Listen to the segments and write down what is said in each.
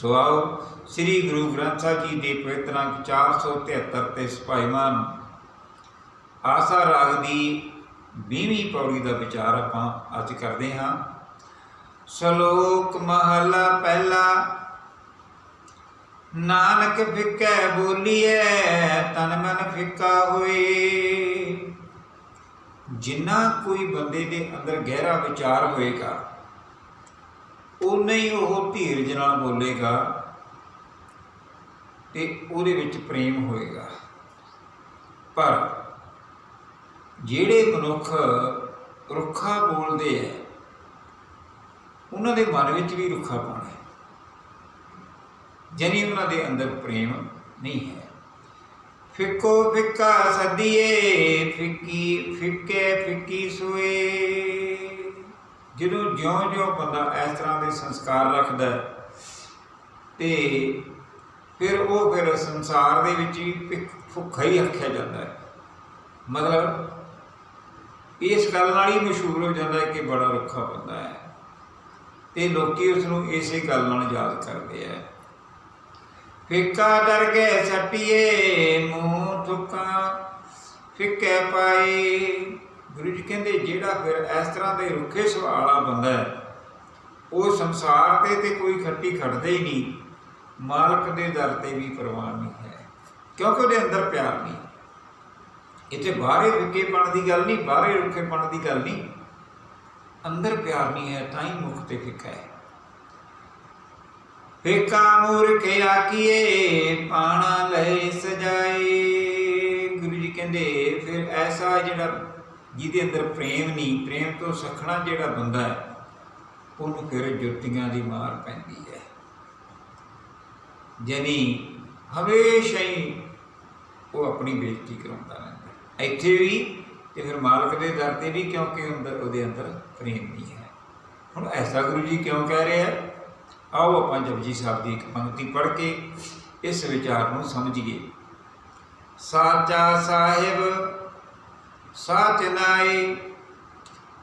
ਸੋ ਆਓ ਸ੍ਰੀ ਗੁਰੂ ਗ੍ਰੰਥ ਸਾਹਿਬ ਜੀ ਦੇ ਪਵਿੱਤਰ ਅੰਕ 473 ਤੇ ਸਪਾਈਮਾਨ ਆਸਾ ਰਾਗ ਦੀ 20ਵੀਂ ਪੌੜੀ ਦਾ ਵਿਚਾਰ ਆਪਾਂ ਅੱਜ ਕਰਦੇ ਹਾਂ। ਸ਼ਲੋਕ ਮਹਲਾ ਪਹਿਲਾ, ਨਾਨਕ ਫਿੱਕੈ ਬੋਲੀਐ, ਤਨ ਮਨ ਫਿੱਕਾ ਹੋਏ। ਜਿੰਨਾ ਕੋਈ ਬੰਦੇ ਦੇ ਅੰਦਰ ਗਹਿਰਾ ਵਿਚਾਰ ਹੋਏਗਾ ਉਨਾ ਹੀ ਉਹ ਧੀਰਜ ਨਾਲ ਬੋਲੇਗਾ ਤੇ ਉਹਦੇ ਵਿੱਚ ਪ੍ਰੇਮ ਹੋਏਗਾ। ਪਰ ਜਿਹੜੇ ਮਨੁੱਖ ਰੁੱਖਾ ਬੋਲਦੇ ਐ ਉਹਨਾਂ ਦੇ ਮਨ ਵਿੱਚ ਵੀ ਰੁੱਖਾਪਣ ਹੈ। ਜਨੀ ਉਹਨਾਂ ਦੇ ਅੰਦਰ ਪ੍ਰੇਮ ਨਹੀਂ ਹੈ। ਫਿੱਕੋ ਫਿੱਕਾ ਸਦੀਏ, ਫਿੱਕੀ ਫਿੱਕੇ ਫਿੱਕੀ ਸੋਏ ਜਦੋਂ ਜਿਉਂ-ਜਿਉਂ ਬੰਦਾ ਇਸ ਤਰ੍ਹਾਂ ਦੇ ਸੰਸਕਾਰ ਰੱਖਦਾ ਹੈ, ਤੇ ਫਿਰ ਉਹ ਫਿਰ ਸੰਸਾਰ ਦੇ ਵਿੱਚ ਵੀ ਭਿੱਖ- ਭੁੱਖਾ ਹੀ ਰੱਖਿਆ ਜਾਂਦਾ ਹੈ। ਮਤਲਬ ਇਸ ਗੱਲ ਨਾਲ ਹੀ ਮਸ਼ਹੂਰ ਹੋ ਜਾਂਦਾ ਹੈ ਕਿ ਬੜਾ ਰੁੱਖਾ ਬੰਦਾ ਹੈ। ਤੇ ਲੋਕੀ ਉਸ ਨੂੰ ਇਸੇ ਗੱਲ ਨਾਲ ਯਾਦ ਕਰਦੇ ਆ ਫਿੱਕਾ ਡਰ ਗਏ ਸੱਟੀਏ ਮੂੰਹ ਥੁੱਕਾਂ ਫਿੱਕੇ ਪਾਏ। ਗੁਰੂ ਜੀ ਕਹਿੰਦੇ, ਜਿਹੜਾ ਫਿਰ ਇਸ ਤਰ੍ਹਾਂ ਦੇ ਰੁੱਖੇ ਸੁਭਾਅ ਵਾਲਾ ਬੰਦਾ ਹੈ, ਉਹ ਸੰਸਾਰ ਤੇ ਤੇ ਕੋਈ ਖੱਟੀ ਖੜਦਾ ਹੀ ਨਹੀਂ। ਮਾਲਕ ਦੇ ਦਰ ਤੇ ਵੀ ਪ੍ਰਵਾਨ ਨਹੀਂ ਹੈ, ਕਿਉਂਕਿ ਉਹਦੇ ਅੰਦਰ ਪਿਆਰ ਨਹੀਂ। ਇੱਥੇ ਬਾਹਰੇ ਫਿੱਕੇਪਣ ਦੀ ਗੱਲ ਨਹੀਂ, ਬਾਹਰੇ ਰੁੱਖੇਪਣ ਦੀ ਗੱਲ ਨਹੀਂ। ਅੰਦਰ ਪਿਆਰ ਨਹੀਂ ਹੈ, ਤਾਂ ਹੀ ਮੁਖ ਤੇ ਫਿੱਕਾ ਹੈ। ਫੇਕਾ ਮੂਰਖੇ ਆਕੀਏ ਪਾਣਾ ਲੈ ਸਜਾਏ। ਗੁਰੂ ਜੀ ਕਹਿੰਦੇ, ਫਿਰ ਐਸਾ ਜਿਹੜਾ ਜਿਹਦੇ ਅੰਦਰ ਪ੍ਰੇਮ ਨਹੀਂ, ਪ੍ਰੇਮ ਤੋਂ ਸਖਣਾ ਜਿਹੜਾ ਬੰਦਾ ਹੈ, ਉਹਨੂੰ ਫਿਰ ਜੁੱਤੀਆਂ ਦੀ ਮਾਰ ਪੈਂਦੀ ਹੈ। ਜਨੀ ਹਮੇਸ਼ਾ ਹੀ ਉਹ ਆਪਣੀ ਬੇਇੱਜ਼ਤੀ ਕਰਾਉਂਦਾ ਰਹਿੰਦਾ ਇੱਥੇ ਵੀ ਤੇ ਫਿਰ ਮਾਲਕ ਦੇ ਦਰ ਤੇ ਵੀ ਕਿਉਂਕਿ ਅੰਦਰ ਉਹਦੇ ਅੰਦਰ ਪ੍ਰੇਮ ਨਹੀਂ ਹੈ। ਹੁਣ ਐਸਾ ਗੁਰੂ ਜੀ ਕਿਉਂ ਕਹਿ ਰਹੇ ਆ ਆਓ ਆਪਾਂ ਜਪਜੀ ਸਾਹਿਬ ਦੀ ਇੱਕ ਪੰਕਤੀ ਪੜ੍ਹ ਕੇ ਇਸ ਵਿਚਾਰ ਨੂੰ ਸਮਝੀਏ। ਸਾਚਾ ਸਾਹਿਬ ਸਾਚ ਨਾਈ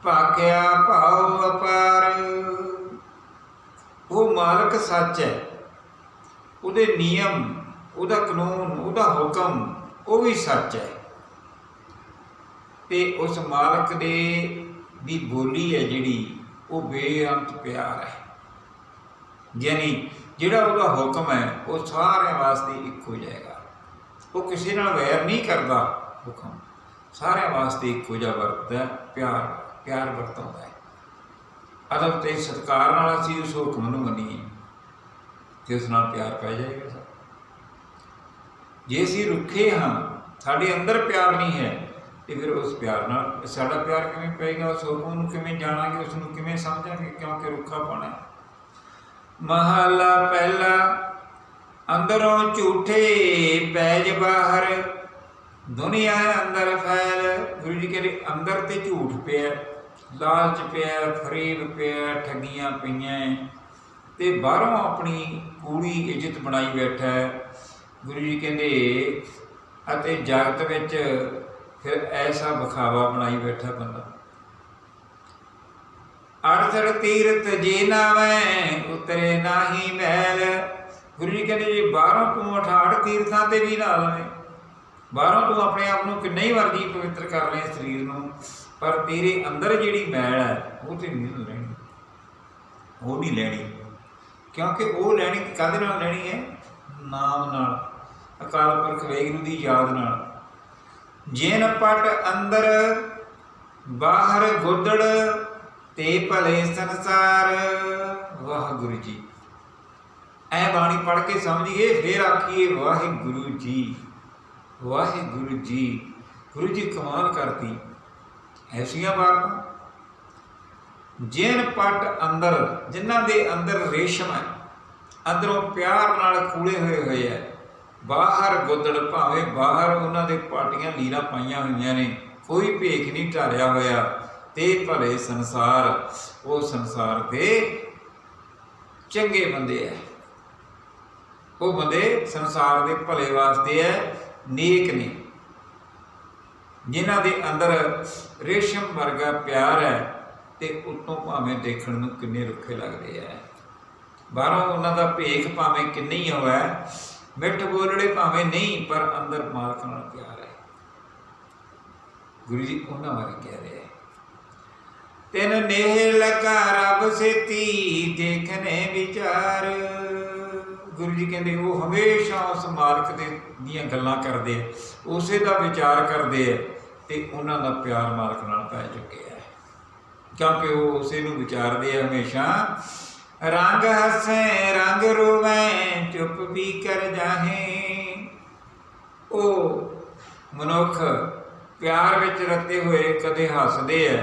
ਭਾਖਿਆ ਭਾਉ ਅਪਾਰ। ਉਹ ਮਾਲਕ ਸੱਚ ਹੈ। ਉਹਦੇ ਨਿਯਮ, ਉਹਦਾ ਕਾਨੂੰਨ, ਉਹਦਾ ਹੁਕਮ, ਉਹ ਵੀ ਸੱਚ ਹੈ। ਤੇ ਉਸ ਮਾਲਕ ਦੇ ਦੀ ਬੋਲੀ ਹੈ ਜਿਹੜੀ, ਉਹ ਬੇਅੰਤ ਪਿਆਰ ਹੈ। ਯਾਨੀ ਜਿਹੜਾ ਉਹਦਾ ਹੁਕਮ ਹੈ, ਉਹ ਸਾਰਿਆਂ ਵਾਸਤੇ ਇੱਕੋ ਜਾਏਗਾ ਉਹ ਕਿਸੇ ਨਾਲ ਵੈਰ ਨਹੀਂ ਕਰਦਾ ਹੁਕਮ। ਸਾਰਿਆਂ ਵਾਸਤੇ ਇੱਕੋ ਜਿਹਾ ਵਰਤਦਾ ਹੈ, ਪਿਆਰ ਪਿਆਰ ਵਰਤਾਉਂਦਾ ਹੈ। ਅਦਬ ਤੇ ਸਤਿਕਾਰ ਨਾਲ ਅਸੀਂ ਉਸ ਹੁਕਮ ਨੂੰ ਮੰਨੀਏ ਤੇ ਉਸ ਨਾਲ ਪਿਆਰ ਪੈ ਜਾਏਗਾ ਜੇ ਅਸੀਂ ਰੁੱਖੇ ਹਾਂ ਸਾਡੇ ਅੰਦਰ ਪਿਆਰ ਨਹੀਂ ਹੈ ਤੇ ਫਿਰ ਉਸ ਪਿਆਰ ਨਾਲ ਸਾਡਾ ਪਿਆਰ ਕਿਵੇਂ ਪਏਗਾ ਉਸ ਹੁਕਮ ਨੂੰ ਕਿਵੇਂ ਜਾਣਾਂਗੇ ਉਸ ਨੂੰ ਕਿਵੇਂ ਸਮਝਾਂਗੇ ਕਿਉਂਕਿ ਰੁੱਖਾ ਪਾਣਾ ਮਹਲਾ ਪਹਿਲਾ ਅੰਦਰੋਂ ਝੂਠੇ ਪੈਜ ਬਾਹਰ ਦੁਨੀਆ ਅੰਦਰ ਫੈਲ, ਗੁਰੂ ਜੀ ਕਹਿੰਦੇ ਅੰਦਰ ਤੇ ਝੂਠ ਪਿਆ, ਲਾਲਚ ਪਿਆ, ਫਰੇਬ ਪਿਆ, ਠੱਗੀਆਂ ਪਈਆਂ ਤੇ ਬਾਹਰੋਂ ਆਪਣੀ ਪੂਰੀ ਇੱਜ਼ਤ ਬਣਾਈ ਬੈਠਾ ਗੁਰੂ ਜੀ ਕਹਿੰਦੇ ਅਤੇ ਜਗਤ ਵਿੱਚ ਫਿਰ ਐਸਾ ਵਿਖਾਵਾ ਬਣਾਈ ਬੈਠਾ ਬੰਦਾ। ਅੜਸੜ ਤੀਰਥ ਜੇ ਨਾਵੇਂ, ਉਤਰੇ ਨਾਹੀ ਮਹਿਲ। ਗੁਰੂ ਜੀ ਕਹਿੰਦੇ ਜੀ ਬਾਹਰੋਂ ਤੂੰ 68 ਤੀਰਥਾਂ ਤੇ ਵੀ ਨਾ ਲਵੇਂ ਬਾਹਰੋਂ ਤੂੰ ਆਪਣੇ ਆਪ ਨੂੰ ਕਿੰਨੇ ਹੀ ਵਰਜੀ ਪਵਿੱਤਰ ਕਰ ਲੈ ਸਰੀਰ ਨੂੰ, ਪਰ ਤੇਰੇ ਅੰਦਰ ਜਿਹੜੀ ਮੈਲ ਹੈ, ਉਹ ਤੇ ਨਹੀਂ ਲੈਣੀ। ਉਹ ਨਹੀਂ ਲੈਣੀ। ਕਿਉਂਕਿ ਉਹ ਲੈਣੀ ਕਾਹਦੇ ਨਾਲ ਲੈਣੀ ਹੈ? ਨਾਮ ਨਾਲ। ਅਕਾਲ ਪੁਰਖ ਵਾਹਿਗੁਰੂ ਦੀ ਯਾਦ ਨਾਲ। ਜਿਨ ਪਟ ਅੰਦਰ ਬਾਹਰ ਗੋਦੜ, ਤੇ ਭਲੇ ਸੰਸਾਰ, ਵਾਹਿਗੁਰੂ ਜੀ। ਐ ਬਾਣੀ ਪੜ੍ਹ ਕੇ ਸਮਝੀਏ, ਫੇਰ ਆਖੀਏ, ਵਾਹਿਗੁਰੂ ਜੀ। ਵਾਹਿਗੁਰੂ ਜੀ, ਗੁਰੂ ਜੀ ਕਮਾਲ ਕਰਤੀ। ਐਸੀਆਂ ਬਾਤਾਂ। ਜਿਨ ਪਟ ਅੰਦਰ, ਜਿਨ੍ਹਾਂ ਦੇ ਅੰਦਰ ਰੇਸ਼ਮ ਹੈ, ਅੰਦਰੋਂ ਪਿਆਰ ਨਾਲ ਕੂੜੇ ਹੋਏ ਹੋਏ ਹੈ, ਬਾਹਰ ਗੁੱਦੜ ਭਾਵੇਂ ਬਾਹਰ ਉਹਨਾਂ ਦੇ ਪਾਟੀਆਂ ਲੀਰਾਂ ਪਾਈਆਂ ਹੋਈਆਂ ਨੇ, ਕੋਈ ਭੇਖ ਨਹੀਂ ਢਾਰਿਆ ਹੋਇਆ, ਤੇ ਭਲੇ ਸੰਸਾਰ, ਉਹ ਸੰਸਾਰ ਦੇ ਚੰਗੇ ਬੰਦੇ ਐ ਉਹ ਬੰਦੇ ਸੰਸਾਰ ਦੇ ਭਲੇ ਵਾਸਤੇ ਐ ਨੇਕ ਨੇ। ਜਿਨ੍ਹਾਂ ਦੇ ਅੰਦਰ ਰੇਸ਼ਮ ਵਰਗਾ ਪਿਆਰ ਹੈ ਤੇ ਉਤੋਂ ਭਾਵੇਂ ਦੇਖਣ ਨੂੰ ਕਿੰਨੇ ਰੁੱਖੇ ਲੱਗਦੇ ਐ ਬਾਹਰੋਂ ਉਹਨਾਂ ਦਾ ਭੇਖ ਭਾਵੇਂ ਕਿੰਨੀ ਹੀ ਹੋਵੇ, ਮਿੱਠ ਬੋਲੜੇ ਭਾਵੇਂ ਨਹੀਂ, ਪਰ ਅੰਦਰ ਮਾਲਕ ਨਾਲ ਪਿਆਰ ਹੈ। ਗੁਰੂ ਜੀ ਉਹਨਾਂ ਬਾਰੇ ਕਹਿ ਰਹੇ ਹੈ ਤੈਨ ਨੇਹ ਲਗਾ ਰੱਬ ਸੇਤੀ ਦੇਖਨੇ ਵਿਚਾਰ। ਗੁਰੂ ਜੀ ਕਹਿੰਦੇ ਉਹ ਹਮੇਸ਼ਾ ਉਸ ਮਾਲਕ ਦੇ ਦੀਆਂ ਗੱਲਾਂ ਕਰਦੇ ਉਸੇ ਦਾ ਵਿਚਾਰ ਕਰਦੇ ਆ ਤੇ ਉਹਨਾਂ ਦਾ ਪਿਆਰ ਮਾਲਕ ਨਾਲ ਪੈ ਚੁੱਕਿਆ ਹੈ ਕਿਉਂਕਿ ਉਹ ਉਸੇ ਨੂੰ ਵਿਚਾਰਦੇ ਆ ਹਮੇਸ਼ਾ, ਰੰਗ ਹੱਸੇ, ਰੰਗ ਰੋਵੇਂ, ਚੁੱਪ ਵੀ ਕਰ ਜਾਹੇ। ਉਹ ਮਨੁੱਖ ਪਿਆਰ ਵਿੱਚ ਰਤੇ ਹੋਏ ਕਦੇ ਹੱਸਦੇ ਐ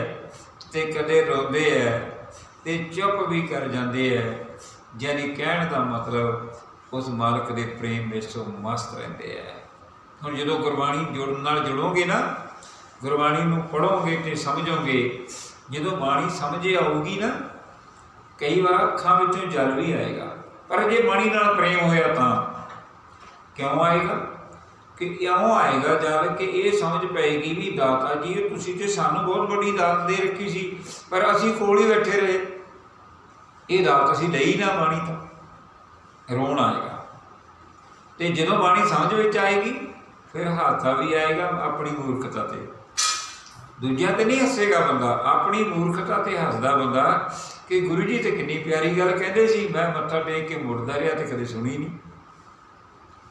ਤੇ ਕਦੇ ਰੋਂਦੇ ਐ ਤੇ ਚੁੱਪ ਵੀ ਕਰ ਜਾਂਦੇ ਐ ਯਾਨੀ ਕਹਿਣ ਦਾ ਮਤਲਬ ਉਸ ਮਾਲਕ ਦੇ ਪ੍ਰੇਮ ਵਿੱਚ ਸੋ ਮਸਤ ਰਹਿੰਦੇ ਐ ਹੁਣ ਜਦੋਂ ਗੁਰਬਾਣੀ ਜੁੜਨ ਨਾਲ ਜੁੜੋਗੇ ਨਾ, ਗੁਰਬਾਣੀ ਨੂੰ ਪੜੋਗੇ ਤੇ ਸਮਝੋਗੇ, ਜਦੋਂ ਬਾਣੀ ਸਮਝੇ ਆਊਗੀ ਨਾ, ਕਈ ਵਾਰ ਅੱਖਾਂ ਵਿੱਚੋਂ ਜਲ ਵੀ ਆਏਗਾ। ਪਰ ਜੇ ਬਾਣੀ ਨਾਲ ਪ੍ਰੇਮ ਹੋਇਆ ਤਾਂ ਕਿਉਂ ਆਏਗਾ? ਕਿ ਕਿਉਂ ਆਏਗਾ ਜਦ ਕਿ ਇਹ ਸਮਝ ਪਏਗੀ ਵੀ ਦਾਤਾ ਜੀ, ਤੁਸੀਂ ਤੇ ਸਾਨੂੰ ਬਹੁਤ ਵੱਡੀ ਦਾਤ ਦੇ ਰੱਖੀ ਸੀ, ਪਰ ਅਸੀਂ ਕੋਲ ਹੀ ਬੈਠੇ ਰਹੇ। ਇਹ ਦਾਤ ਅਸੀਂ ਲਈ ਨਾ ਬਾਣੀ ਤਾਂ। ਰੋਣ ਆਏਗਾ। ਤੇ ਜਦੋਂ ਬਾਣੀ ਸਮਝ ਵਿੱਚ ਆਏਗੀ, ਫਿਰ ਹਾਸਾ ਵੀ ਆਏਗਾ ਆਪਣੀ ਮੂਰਖਤਾ ਤੇ। ਦੂਜਿਆਂ ਤੇ ਨਹੀਂ ਹੱਸੇਗਾ ਬੰਦਾ, ਆਪਣੀ ਮੂਰਖਤਾ ਤੇ ਹੱਸਦਾ ਬੰਦਾ ਕਿ ਗੁਰੂ ਜੀ ਤੇ ਕਿੰਨੀ ਪਿਆਰੀ ਗੱਲ ਕਹਿੰਦੇ ਸੀ, ਮੈਂ ਮੱਥਾ ਟੇਕ ਕੇ ਮੁੜਦਾ ਰਿਹਾ ਤੇ ਕਦੇ ਸੁਣੀ ਨਹੀਂ।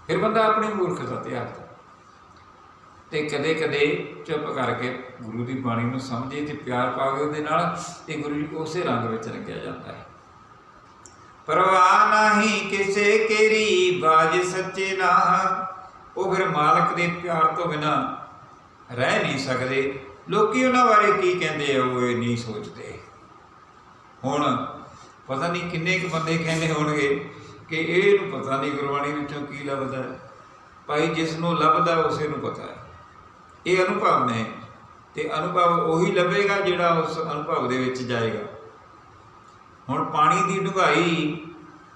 ਫਿਰ ਬੰਦਾ ਆਪਣੀ ਮੂਰਖਤਾ ਤੇ ਹੱਸਦਾ। ਤੇ ਕਦੇ ਕਦੇ ਚੁੱਪ ਕਰਕੇ ਗੁਰੂ ਦੀ ਬਾਣੀ ਨੂੰ ਸਮਝੇ ਤੇ ਪਿਆਰ ਪਾਵੇ ਉਹਦੇ ਨਾਲ, ਤੇ ਗੁਰੂ ਜੀ ਉਸੇ ਰੰਗ ਵਿੱਚ ਰੰਗਿਆ ਜਾਂਦਾ ਹੈ। ਪਰਵਾਹ ਨਹੀਂ ਕਿਸੇ ਕੇਰੀ, ਬਾਜ ਸੱਚੇ ਨਾ। ਉਹ ਫਿਰ ਮਾਲਕ ਦੇ ਪਿਆਰ ਤੋਂ ਬਿਨਾ ਰਹਿ ਨਹੀਂ ਸਕਦੇ। ਲੋਕੀ ਉਹਨਾਂ ਬਾਰੇ ਕੀ ਕਹਿੰਦੇ ਆ, ਉਹ ਇਹ ਨਹੀਂ ਸੋਚਦੇ। ਹੁਣ ਪਤਾ ਨਹੀਂ ਕਿੰਨੇ ਕੁ ਬੰਦੇ ਕਹਿੰਦੇ ਹੋਣਗੇ ਕਿ ਇਹ ਨੂੰ ਪਤਾ ਨਹੀਂ ਗੁਰਬਾਣੀ ਵਿੱਚੋਂ ਕੀ ਲੱਭਦਾ ਭਾਈ ਜਿਸ ਨੂੰ ਲੱਭਦਾ, ਉਸੇ ਨੂੰ ਪਤਾ ਹੈ। ਇਹ ਅਨੁਭਵ ਨੇ ਤੇ ਅਨੁਭਵ ਉਹੀ ਲੱਭੇਗਾ ਜਿਹੜਾ ਉਸ ਅਨੁਭਵ ਦੇ ਵਿੱਚ ਜਾਏਗਾ। ਹੁਣ ਪਾਣੀ ਦੀ ਡੂੰਘਾਈ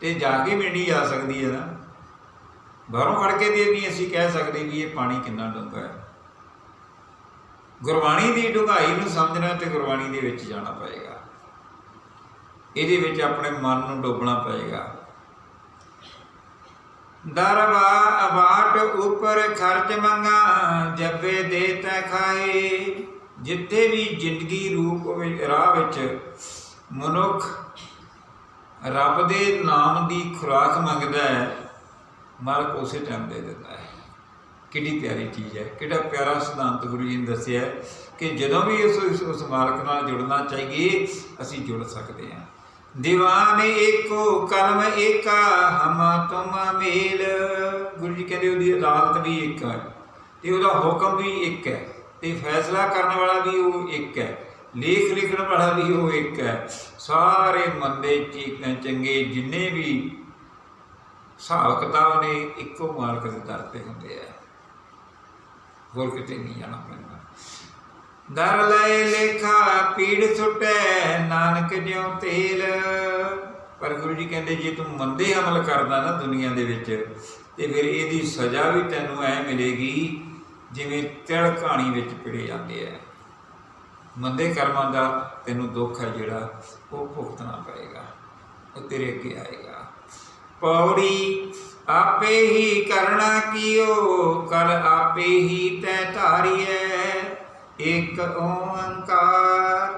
ਤੇ ਜਾ ਕੇ ਵੀ ਨਹੀਂ ਜਾ ਸਕਦੀ ਹੈ ਨਾ। ਬਾਹਰੋਂ ਖੜ ਕੇ ਤੇ ਨਹੀਂ ਅਸੀਂ ਕਹਿ ਸਕਦੇ ਵੀ ਇਹ ਪਾਣੀ ਕਿੰਨਾ ਡੂੰਘਾ ਹੈ। ਗੁਰਬਾਣੀ ਦੀ ਡੂੰਘਾਈ ਨੂੰ ਸਮਝਣਾ ਤੇ ਗੁਰਬਾਣੀ ਦੇ ਵਿੱਚ ਜਾਣਾ ਪਏਗਾ। ਇਹਦੇ ਵਿੱਚ ਆਪਣੇ ਮਨ ਨੂੰ ਡੋਬਣਾ ਪਏਗਾ। ਦਰਬਾ ਅਬਾਟ ਉੱਪਰ ਖਰਚ ਮੰਗਾ, ਜੱਬੇ ਦੇ ਤੈ ਖਾਏ। ਜਿੱਥੇ ਵੀ ਜ਼ਿੰਦਗੀ ਰੂਪ ਰਾਹ ਵਿੱਚ ਮਨੁੱਖ ਰੱਬ ਦੇ ਨਾਮ ਦੀ ਖੁਰਾਕ ਮੰਗਦਾ ਹੈ, ਮਾਲਕ ਉਸੇ ਟਾਈਮ ਦੇ ਦਿੰਦਾ ਹੈ। ਕਿੰਨੀ ਪਿਆਰੀ ਚੀਜ਼ ਹੈ। ਕਿਹੜਾ ਪਿਆਰਾ ਸਿਧਾਂਤ ਗੁਰੂ ਜੀ ਨੇ ਦੱਸਿਆ ਕਿ ਜਦੋਂ ਵੀ ਉਸ ਉਸ- ਮਾਲਕ ਨਾਲ ਜੁੜਨਾ ਚਾਹੀਏ, ਅਸੀਂ ਜੁੜ ਸਕਦੇ ਹਾਂ। ਦੀਵਾਨ ਏਕੋ ਕਲਮ ਏਕਾ, ਹਮ ਤੁਮ ਮੇਲ। ਗੁਰੂ ਜੀ ਕਹਿੰਦੇ ਉਹਦੀ ਅਦਾਲਤ ਵੀ ਇੱਕ ਹੈ ਤੇ ਉਹਦਾ ਹੁਕਮ ਵੀ ਇੱਕ ਹੈ ਤੇ ਫੈਸਲਾ ਕਰਨ ਵਾਲਾ ਵੀ ਉਹ ਇੱਕ ਹੈ। ਲੇਖ ਲਿਖਣ ਵਾਲਾ ਵੀ ਉਹ ਇੱਕ ਹੈ। ਸਾਰੇ ਮੰਦੇ ਚੀਕਾਂ ਚੰਗੇ ਜਿੰਨੇ ਵੀ ਹਿਸਾਬ ਕਿਤਾਬ ਨੇ, ਇੱਕੋ ਮਾਲਕ ਦੇ ਦਰ ਤੇ ਹੁੰਦੇ ਆ। ਹੋਰ ਕਿਤੇ ਨਹੀਂ ਜਾਣਾ ਪੈਂਦਾ। ਦਰ ਲੈ ਲੇਖਾ, ਪੀੜ ਸੁਟੈ, ਨਾਨਕ ਜਿਉ ਤੇਲ। ਪਰ ਗੁਰੂ ਜੀ ਕਹਿੰਦੇ, ਜੇ ਤੂੰ ਮੰਦੇ ਅਮਲ ਕਰਦਾ ਨਾ ਦੁਨੀਆ ਦੇ ਵਿੱਚ, ਤੇ ਫਿਰ ਇਹਦੀ ਸਜ਼ਾ ਵੀ ਤੈਨੂੰ ਐ ਮਿਲੇਗੀ, ਜਿਵੇਂ ਤਿਲ ਕਹਾਣੀ ਵਿੱਚ ਪਿੜੇ ਜਾਂਦੇ ਆ। ਮੰਦੇ ਕਰਮਾਂ ਦਾ ਤੈਨੂੰ ਦੁੱਖ ਹੈ ਜਿਹੜਾ ਉਹ ਭੁਗਤਣਾ ਪਏਗਾ, ਉਹ ਤੇਰੇ ਅੱਗੇ ਆਏਗਾ। ਪੌੜੀ ਆਪੇ ਹੀ ਕਰਣਾ ਕੀਓ ਕਰ ਆਪੇ ਹੀ ਤੈ ਧਾਰੀਐ, ਇੱਕ ਓੰਕਾਰ।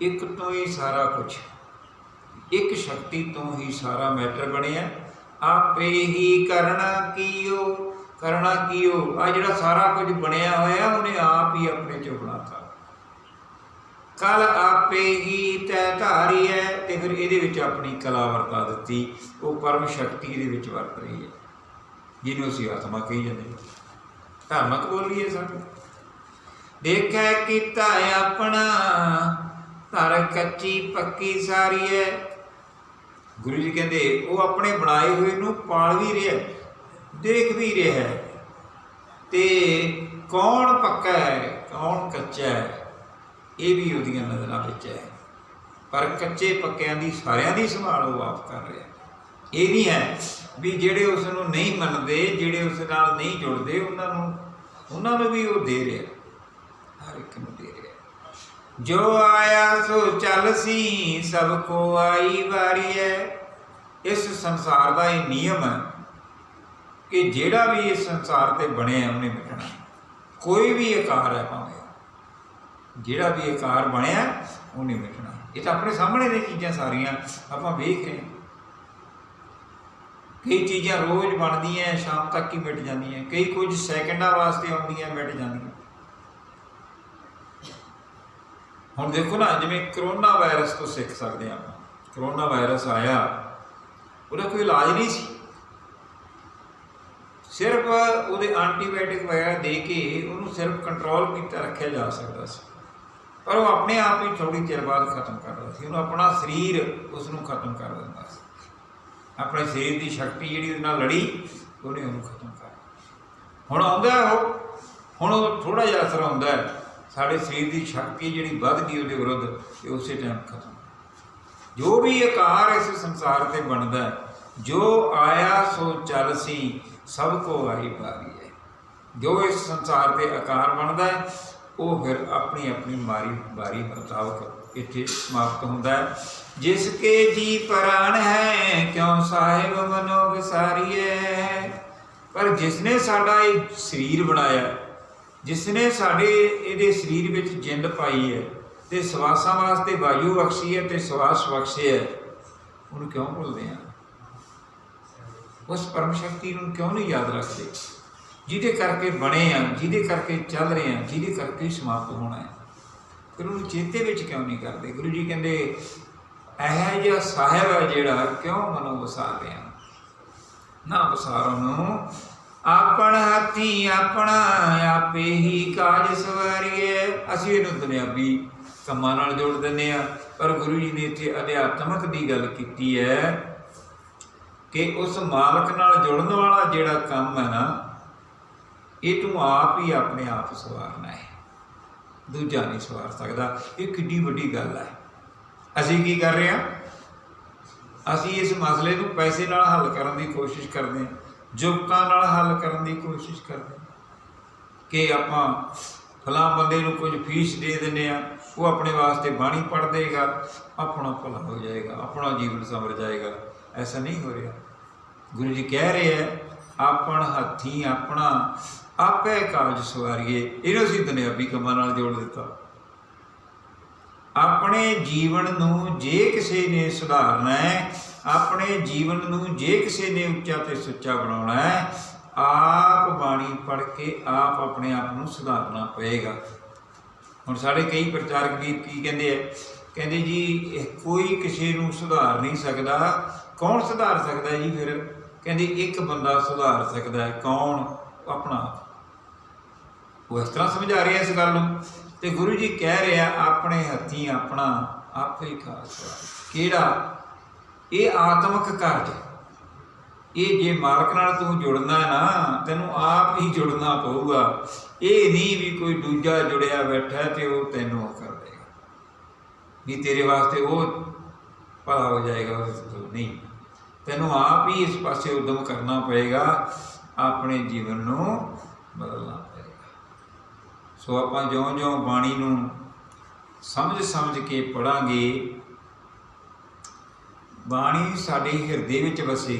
ਇੱਕ ਤੋਂ ਹੀ ਸਾਰਾ ਕੁਝ ਇੱਕ ਸ਼ਕਤੀ ਤੋਂ ਹੀ ਸਾਰਾ ਮੈਟਰ ਬਣਿਆ। ਆਪੇ ਹੀ ਕਰਣਾ ਕੀਓ ਕਰਣਾ ਕੀਓ, ਆ ਜਿਹੜਾ ਸਾਰਾ ਕੁਝ ਬਣਿਆ ਹੋਇਆ, ਉਹਨੇ ਆਪ ਹੀ ਆਪਣੇ ਚੋਂ ਬਣਾਤਾ ਕਲ ਆਪੇ ਹੀ ਤੈ ਧਾਰੀ ਹੈ ਤੇ ਫਿਰ ਇਹਦੇ ਵਿੱਚ ਆਪਣੀ ਕਲਾ ਵਰਤਾ ਦਿੱਤੀ। ਉਹ ਪਰਮ ਸ਼ਕਤੀ ਇਹਦੇ ਵਿੱਚ ਵਰਤ ਰਹੀ ਹੈ। ਜਿਹਨੂੰ ਅਸੀਂ ਆਤਮਾ ਕਹੀ ਜਾਂਦੇ ਹਾਂ। ਧਾਰਮਿਕ ਬੋਲੀ ਹੈ ਸਾਡੇ ਦੇਖੈ ਕੀਤਾ ਆਪਣਾ, ਧਰ ਕੱਚੀ ਪੱਕੀ ਸਾਰੀ ਹੈ ਗੁਰੂ ਜੀ ਕਹਿੰਦੇ, ਉਹ ਆਪਣੇ ਬਣਾਏ ਹੋਏ ਨੂੰ ਪਾਲ ਵੀ ਰਿਹਾ ਦੇਖ ਵੀ ਰਿਹਾ ਹੈ। ਤੇ ਕੌਣ ਪੱਕਾ ਹੈ, ਕੌਣ ਕੱਚਾ ਹੈ? ਇਹ ਵੀ ਉਹਦੀਆਂ ਨਜ਼ਰਾਂ ਵਿੱਚ ਹੈ। ਪਰ ਕੱਚੇ ਪੱਕਿਆਂ ਦੀ, ਸਾਰਿਆਂ ਦੀ ਸੰਭਾਲ ਉਹ ਆਪ ਕਰ ਰਿਹਾ ਇਹ ਨਹੀਂ ਹੈ ਵੀ ਜਿਹੜੇ ਉਸ ਨੂੰ ਨਹੀਂ ਮੰਨਦੇ, ਜਿਹੜੇ ਉਸ ਨਾਲ ਨਹੀਂ ਜੁੜਦੇ, ਉਹਨਾਂ ਨੂੰ ਉਹਨਾਂ ਨੂੰ ਵੀ ਉਹ ਦੇ ਰਿਹਾ ਹਰ ਇੱਕ ਨੂੰ ਦੇ ਰਿਹਾ ਜੋ ਆਇਆ ਸੋ ਚੱਲ ਸੀ, ਸਭ ਕੋ ਆਈ ਵਾਰੀ ਹੈ। ਇਸ ਸੰਸਾਰ ਦਾ ਇਹ ਨਿਯਮ ਹੈ ਕਿ ਜਿਹੜਾ ਵੀ ਇਸ ਸੰਸਾਰ ਤੇ ਬਣਿਆ ਉਹਨੇ ਮਿਟਣਾ ਕੋਈ ਵੀ ਆਕਾਰ ਹੈ ਭਾਵੇਂ ਜਿਹੜਾ ਵੀ ਆਕਾਰ ਬਣਿਆ, ਉਹਨੇ ਮਿਟਣਾ ਇਹ ਤਾਂ ਆਪਣੇ ਸਾਹਮਣੇ ਦੀਆਂ ਚੀਜ਼ਾਂ ਸਾਰੀਆਂ ਆਪਾਂ ਵੇਖ ਰਹੇ ਹਾਂ। ਕਈ ਚੀਜ਼ਾਂ ਰੋਜ਼ ਬਣਦੀਆਂ, ਸ਼ਾਮ ਤੱਕ ਹੀ ਮਿਟ ਜਾਂਦੀਆਂ। ਕਈ ਕੁਝ ਸੈਕਿੰਡਾਂ ਵਾਸਤੇ ਆਉਂਦੀਆਂ, ਮਿਟ ਜਾਂਦੀਆਂ। ਹੁਣ ਦੇਖੋ ਨਾ, ਜਿਵੇਂ ਕਰੋਨਾ ਵਾਇਰਸ ਤੋਂ ਸਿੱਖ ਸਕਦੇ ਹਾਂ ਆਪਾਂ। ਕਰੋਨਾ ਵਾਇਰਸ ਆਇਆ, ਉਹਦਾ ਕੋਈ ਇਲਾਜ ਨਹੀਂ ਸੀ। ਸਿਰਫ ਉਹਦੇ ਐਂਟੀਬਾਇਓਟਿਕ ਵਗੈਰਾ ਦੇ ਕੇ ਉਹਨੂੰ ਸਿਰਫ ਕੰਟਰੋਲ ਕੀਤਾ ਰੱਖਿਆ ਜਾ ਸਕਦਾ ਸੀ। ਪਰ ਉਹ ਆਪਣੇ ਆਪ ਹੀ ਥੋੜੀ ਚਿਰ ਬਾਅਦ ਖਤਮ ਕਰਦਾ ਸੀ। ਉਹਨੂੰ ਆਪਣਾ ਸਰੀਰ ਉਸ ਨੂੰ ਖਤਮ ਕਰ ਦਿੰਦਾ ਸੀ। ਆਪਣੇ ਸਰੀਰ ਦੀ ਸ਼ਕਤੀ ਜਿਹੜੀ ਉਹਦੇ ਨਾਲ ਲੜੀ, ਉਹਨੇ ਉਹਨੂੰ ਖਤਮ ਕਰ ਹੁਣ ਆਉਂਦਾ ਉਹ, ਹੁਣ ਉਹ ਥੋੜਾ ਜਿਹਾ ਅਸਰ ਹੁੰਦਾ ਹੈ। ਸਾਡੇ ਸਰੀਰ ਦੀ ਸ਼ਕਤੀ ਜਿਹੜੀ ਵੱਧ ਗਈ ਉਹਦੇ ਵਿਰੁੱਧ ਤੇ ਉਸੇ ਟਾਈਮ ਖਤਮ ਜੋ ਵੀ ਆਕਾਰ ਇਸ ਸੰਸਾਰ ਤੇ ਬਣਦਾ ਹੈ, ਜੋ ਆਇਆ ਸੋ ਚੱਲ ਸੀ, ਸਭ ਕੋ ਆਈ ਬਾਰੀ ਹੈ। ਜੋ ਇਸ ਸੰਸਾਰ ਤੇ ਆਕਾਰ ਬਣਦਾ ਹੈ ਉਹ ਫਿਰ ਆਪਣੀ ਆਪਣੀ ਮਾਰੀ ਬਾਰੀ ਮੁਤਾਬਕ ਇੱਥੇ ਸਮਾਪਤ ਹੁੰਦਾ ਹੈ। ਜਿਸ ਕੇ ਜੀ ਪ੍ਰਾਣ ਹੈ, ਕਿਉ ਸਾਹਿਬ ਮਨੋ ਵਿਸਾਰੀਏ ਪਰ ਜਿਸ ਨੇ ਸਾਡਾ ਇਹ ਸਰੀਰ ਬਣਾਇਆ ਜਿਸ ਨੇ ਸਾਡੇ ਇਹਦੇ ਸਰੀਰ ਵਿੱਚ ਜਿੰਦ ਪਾਈ ਹੈ, ਤੇ ਸਵਾਸਾਂ ਵਾਸਤੇ ਵਾਯੂ ਬਖਸ਼ੀ ਹੈ ਤੇ ਸਵਾਸ ਬਖਸ਼ੇ ਹੈ, ਉਹਨੂੰ ਕਿਉਂ ਭੁੱਲਦੇ ਆ? ਉਸ ਪਰਮ ਸ਼ਕਤੀ ਨੂੰ ਕਿਉਂ ਨਹੀਂ ਯਾਦ ਰੱਖਦੇ? ਜਿਹਦੇ ਕਰਕੇ ਬਣੇ ਆ, ਜਿਹਦੇ ਕਰਕੇ ਚੱਲ ਰਹੇ ਆ, ਜਿਹਦੇ ਕਰਕੇ ਸਮਾਪਤ ਹੋਣਾ ਹੈ। ਫਿਰ ਉਹਨੂੰ ਚੇਤੇ ਵਿੱਚ ਕਿਉਂ ਨਹੀਂ ਕਰਦੇ? ਗੁਰੂ ਜੀ ਕਹਿੰਦੇ, ਇਹ ਜਿਹਾ ਸਾਹਿਬ ਹੈ ਜਿਹੜਾ ਕਿਉਂ ਮਨੋਂ ਵਸਾਰ ਰਿਹਾ ਨਾ ਵਸਾਰੋ ਨੂੰ, ਆਪਣ ਹੱਥੀ ਆਪਣਾ, ਆਪੇ ਹੀ ਕਾਜ ਸਵਾਰੀਏ। ਅਸੀਂ ਇਹਨੂੰ ਦੁਨਿਆਵੀ ਕੰਮਾਂ ਨਾਲ ਜੋੜ ਦਿੰਦੇ ਆ ਪਰ ਗੁਰੂ ਜੀ ਨੇ ਇੱਥੇ ਅਧਿਆਤਮਕ ਦੀ ਗੱਲ ਕੀਤੀ ਹੈ ਕਿ ਉਸ ਮਾਲਕ ਨਾਲ ਜੁੜਨ ਵਾਲਾ ਜਿਹੜਾ ਕੰਮ ਹੈ ਨਾ ਇਹ ਤੂੰ ਆਪ ਹੀ ਆਪਣੇ ਆਪ ਸਵਾਰਨਾ ਹੈ। ਦੂਜਾ ਨਹੀਂ ਸਵਾਰ ਸਕਦਾ। ਇਹ ਕਿੱਡੀ ਵੱਡੀ ਗੱਲ ਹੈ। ਅਸੀਂ ਕੀ ਕਰ ਰਹੇ ਹਾਂ? ਅਸੀਂ ਇਸ ਮਸਲੇ ਨੂੰ ਪੈਸੇ ਨਾਲ ਹੱਲ ਕਰਨ ਦੀ ਕੋਸ਼ਿਸ਼ ਕਰਦੇ ਹਾਂ ਜੁਗਤਾਂ ਨਾਲ ਹੱਲ ਕਰਨ ਦੀ ਕੋਸ਼ਿਸ਼ ਕਰਦੇ ਹਾਂ। ਕਿ ਆਪਾਂ ਫਲਾਂ ਬੰਦੇ ਨੂੰ ਕੁਝ ਫੀਸ ਦੇ ਦਿੰਦੇ ਆ ਉਹ ਆਪਣੇ ਵਾਸਤੇ ਬਾਣੀ ਪੜ੍ਹ ਦੇਗਾ, ਆਪਣਾ ਭਲਾ ਹੋ ਜਾਏਗਾ, ਆਪਣਾ ਜੀਵਨ ਸਮਰ ਜਾਏਗਾ। ਐਸਾ ਨਹੀਂ ਹੋ ਰਿਹਾ। ਗੁਰੂ ਜੀ ਕਹਿ ਰਹੇ ਹੈ ਆਪਣ ਹੱਥੀ, ਆਪਣਾ ਆਪੇ ਕਾਜ ਸਵਾਰੀਏ। ਇਹਨੂੰ ਅਸੀਂ ਦੁਨਿਆਵੀ ਕੰਮਾਂ ਨਾਲ ਜੋੜ ਦਿੱਤਾ। ਆਪਣੇ ਜੀਵਨ ਨੂੰ ਜੇ ਕਿਸੇ ਨੇ ਸੁਧਾਰਨਾ ਹੈ, ਆਪਣੇ ਜੀਵਨ ਨੂੰ ਜੇ ਕਿਸੇ ਨੇ ਉੱਚਾ ਤੇ ਸੁੱਚਾ ਬਣਾਉਣਾ ਹੈ, ਆਪ ਬਾਣੀ ਪੜ੍ਹ ਕੇ ਆਪ ਆਪਣੇ ਆਪ ਨੂੰ ਸੁਧਾਰਨਾ ਪਏਗਾ। ਹੁਣ ਸਾਡੇ ਕਈ ਪ੍ਰਚਾਰਕ ਵੀਰ ਕੀ ਕਹਿੰਦੇ ਆ? ਕਹਿੰਦੇ ਜੀ, ਇਹ ਕੋਈ ਕਿਸੇ ਨੂੰ ਸੁਧਾਰ ਨਹੀਂ ਸਕਦਾ। ਕੌਣ ਸੁਧਾਰ ਸਕਦਾ ਜੀ ਫਿਰ? ਕਹਿੰਦੇ ਇੱਕ ਬੰਦਾ ਸੁਧਾਰ ਸਕਦਾ ਹੈ, ਕੌਣ? ਆਪਣਾ। ਉਹ ਇਸ ਤਰ੍ਹਾਂ ਸਮਝਾ ਰਿਹਾ ਇਸ ਗੱਲ ਨੂੰ। ਤੇ ਗੁਰੂ ਜੀ ਕਹਿ ਰਿਹਾ, ਆਪਣੇ ਹੱਥੀ ਆਪਣਾ ਆਪੇ ਹੀ ਖਾਸ ਕਿਹੜਾ? ਇਹ ਆਤਮਿਕ ਕਾਰਜ ਇਹ ਜੇ ਮਾਲਕ ਨਾਲ ਤੂੰ ਜੁੜਨਾ ਨਾ, ਤੈਨੂੰ ਆਪ ਹੀ ਜੁੜਨਾ ਪਊਗਾ। ਇਹ ਨਹੀਂ ਵੀ ਕੋਈ ਦੂਜਾ ਜੁੜਿਆ ਬੈਠਾ ਹੈ ਤੇ ਉਹ ਤੈਨੂੰ ਉਹ ਕਰ ਦੇਗਾ। ਵੀ ਤੇਰੇ ਵਾਸਤੇ ਉਹ ਭਲਾ ਹੋ ਜਾਏਗਾ, ਉਹ ਤੋਂ ਨਹੀਂ। ਤੈਨੂੰ ਆਪ ਹੀ ਇਸ ਪਾਸੇ ਉਦਮ ਕਰਨਾ ਪਏਗਾ, ਆਪਣੇ ਜੀਵਨ ਨੂੰ ਬਦਲਣਾ ਪਏਗਾ। ਸੋ ਆਪਾਂ ਜਿਉਂ-ਜਿਉਂ ਬਾਣੀ ਨੂੰ ਸਮਝ ਸਮਝ ਕੇ ਪੜਾਂਗੇ, ਬਾਣੀ ਸਾਡੇ ਹਿਰਦੇ ਵਿੱਚ ਵਸੇ।